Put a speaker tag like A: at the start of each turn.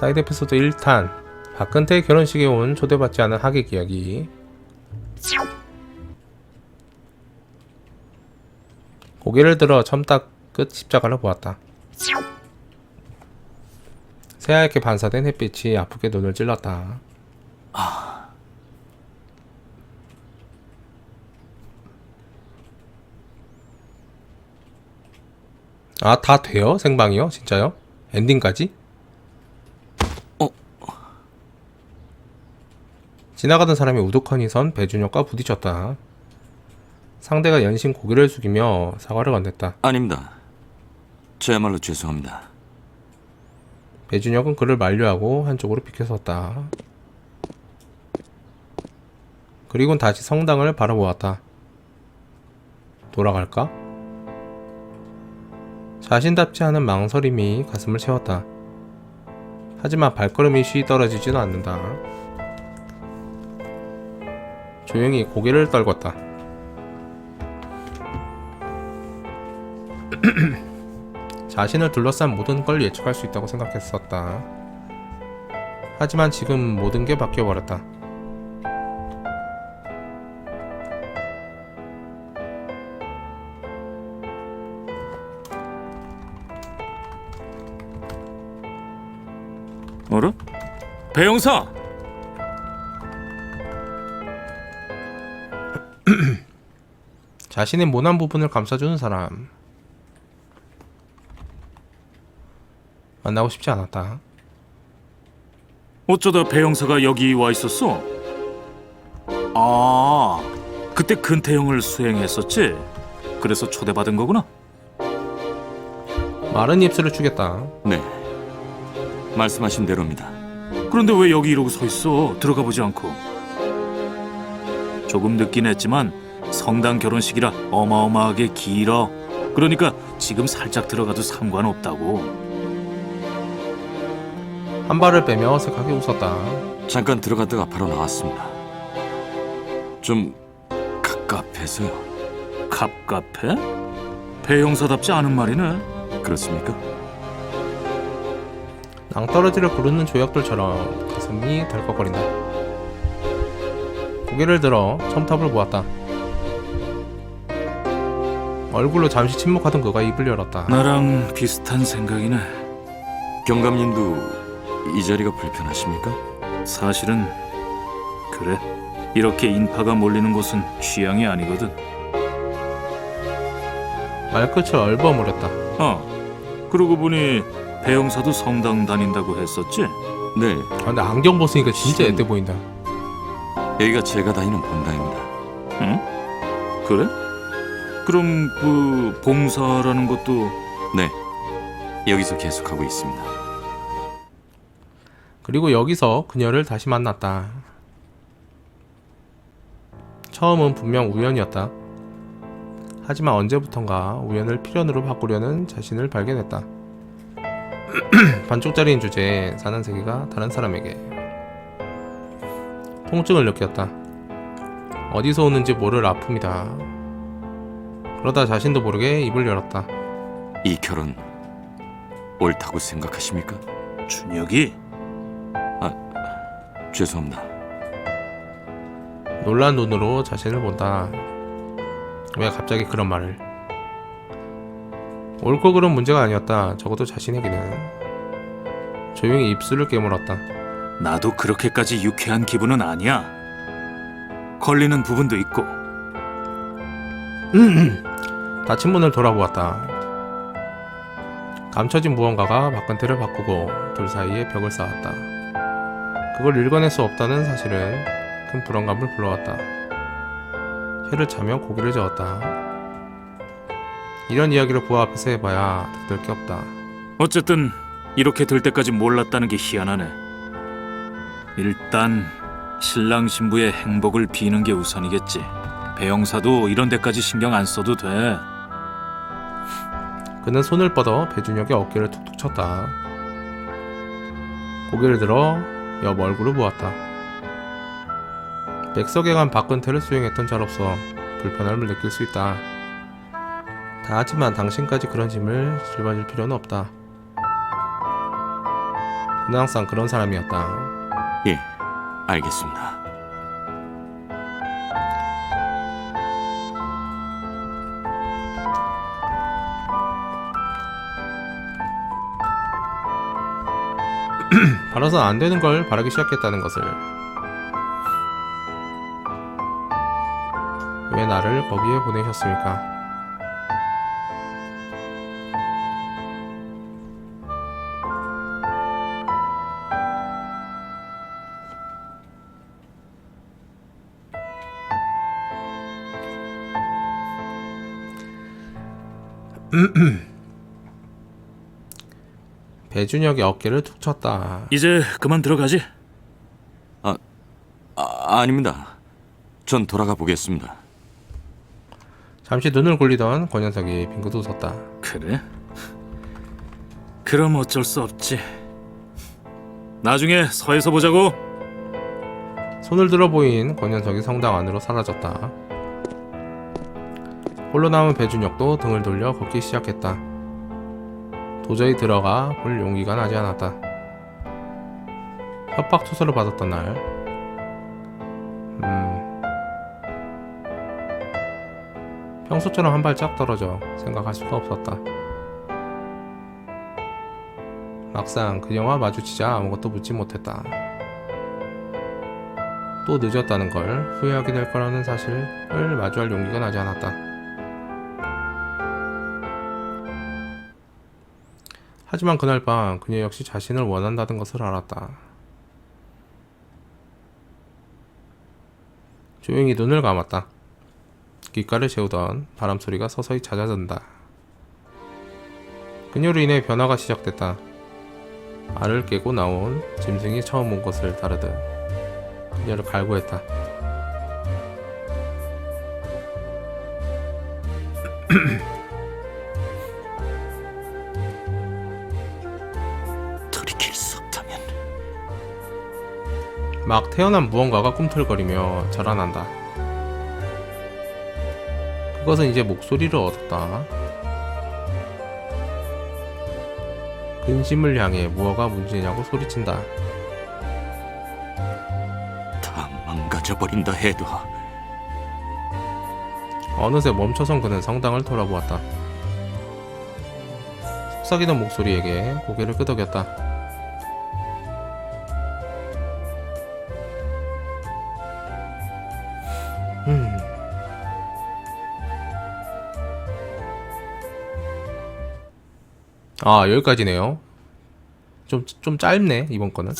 A: 사이드 에피소드 1탄 박근태 결혼식에 온 초대받지 않은 하객 이야기 고개를 들어 첨딱 끝 십자가를 보았다. 새하얗게 반사된 햇빛이 아프게 눈을 찔렀다. 아, 다 돼요? 생방이요? 진짜요? 엔딩까지? 지나가던 사람이 우두커니 선 배준혁과 부딪혔다. 상대가 연신 고개를 숙이며 사과를 건넸다.
B: 아닙니다. 저야말로 죄송합니다.
A: 배준혁은 그를 만류하고 한쪽으로 비켜섰다. 그리곤 다시 성당을 바라보았다. 돌아갈까? 자신답지 않은 망설임이 가슴을 채웠다. 하지만 발걸음이 쉬 떨어지지는 않는다. 조용히 고개를 떨궜다. 자신을 둘러싼 모든 걸 예측할 수 있다고 생각했었다. 하지만 지금 모든 게 바뀌어버렸다.
C: 어라? 배영사!
A: 자신의 모난 부분을 감싸주는 사람. 만나고 싶지 않았다.
C: 어쩌다 배영사가 여기 와 있었어? 아, 그때 근태형을 수행했었지? 그래서 초대받은 거구나?
A: 마른 입술을 죽였다.
B: 네. 말씀하신 대로입니다.
C: 그런데 왜 여기 이러고 서 있어? 들어가 보지 않고. 조금 늦긴 했지만 성당 결혼식이라 어마어마하게 길어. 그러니까 지금 살짝 들어가도 상관없다고.
A: 한 발을 빼며 어색하게 웃었다.
B: 잠깐 들어갔다가 바로 나왔습니다. 좀 갑갑해서요.
C: 갑갑해? 배영사답지 않은 말이네.
B: 그렇습니까?
A: 낭떠러지를 부르는 조약돌처럼 가슴이 덜컥거린다. 고개를 들어 첨탑을 보았다. 얼굴로 잠시 침묵하던 그가 입을 열었다.
C: 나랑 비슷한 생각이네.
B: 경감님도 이 자리가 불편하십니까?
C: 사실은 그래. 이렇게 인파가 몰리는 곳은 취향이 아니거든.
A: 말끝을 얼버무렸다.
C: 아, 그러고 보니 배영사도 성당 다닌다고 했었지?
B: 네.
A: 아, 근데 안경 벗으니까 진짜
B: 심-
A: 애돼 보인다.
B: 여기가 제가 다니는 본당입니다.
C: 응? 그래? 그럼 그 봉사라는 것도
B: 네. 여기서 계속하고 있습니다.
A: 그리고 여기서 그녀를 다시 만났다. 처음은 분명 우연이었다. 하지만 언제부턴가 우연을 필연으로 바꾸려는 자신을 발견했다. 반쪽짜리인 주제에 사는 세계가 다른 사람에게 통증을 느꼈다. 어디서 오는지 모를 아픔이다. 그러다 자신도 모르게 입을 열었다.
B: 이 결혼 옳다고 생각하십니까?
C: 준혁이
B: 죄송합니다.
A: 놀란 눈으로 자신을 본다. 왜 갑자기 그런 말을? 옳고 그른 문제가 아니었다. 적어도 자신에게는 조용히 입술을 깨물었다.
C: 나도 그렇게까지 유쾌한 기분은 아니야. 걸리는 부분도 있고.
A: 닫힌 문을 돌아보았다. 감춰진 무언가가 박근태를 바꾸고 둘 사이에 벽을 쌓았다. 그걸 읽어낼 수 없다는 사실은 큰 불안감을 불러왔다. 혀를 차며 고개를 저었다. 이런 이야기를 부하 앞에서 해봐야 득될 게 없다.
C: 어쨌든 이렇게 될 때까지 몰랐다는 게 희한하네. 일단 신랑 신부의 행복을 비는 게 우선이겠지. 배영사도 이런 데까지 신경 안 써도 돼.
A: 그는 손을 뻗어 배준혁의 어깨를 툭툭 쳤다. 고개를 들어 옆 얼굴을 보았다. 백석에 간 박근태를 수행했던 자로서 불편함을 느낄 수 있다. 다 하지만 당신까지 그런 짐을 짊어질 필요는 없다. 그는 항상 그런 사람이었다.
B: 예, 알겠습니다.
A: 바라선 안 되는 걸 바라기 시작했다는 것을. 왜 나를 거기에 보내셨습니까? 배준혁의 어깨를 툭 쳤다.
C: 이제 그만 들어가지.
B: 아, 아닙니다. 전 돌아가 보겠습니다.
A: 잠시 눈을 굴리던 권현석이 빙긋 웃었다.
C: 그래? 그럼 어쩔 수 없지. 나중에 서에서 보자고.
A: 손을 들어 보인 권현석이 성당 안으로 사라졌다. 홀로 남은 배준혁도 등을 돌려 걷기 시작했다. 도저히 들어가 볼 용기가 나지 않았다. 협박 투서를 받았던 날. 음. 평소처럼 한 발짝 떨어져 생각할 수가 없었다. 막상 그녀와 마주치자 아무것도 묻지 못했다. 또 늦었다는 걸 후회하게 될 거라는 사실을 마주할 용기가 나지 않았다. 하지만 그날 밤 그녀 역시 자신을 원한다는 것을 알았다. 조용히 눈을 감았다. 귓가를 재우던 바람 소리가 서서히 잦아든다. 그녀로 인해 변화가 시작됐다. 알을 깨고 나온 짐승이 처음 온 것을 다르듯 그녀를 갈구했다. 막 태어난 무언가가 꿈틀거리며 자라난다. 그것은 이제 목소리를 얻었다. 근심을 향해 무엇가 문제냐고 소리친다.
B: 다 망가져 버린다 해도
A: 어느새 멈춰선 그는 성당을 돌아보았다. 속삭이는 목소리에게 고개를 끄덕였다. 음. 아, 여기까지네요. 좀, 좀 짧네, 이번 거는.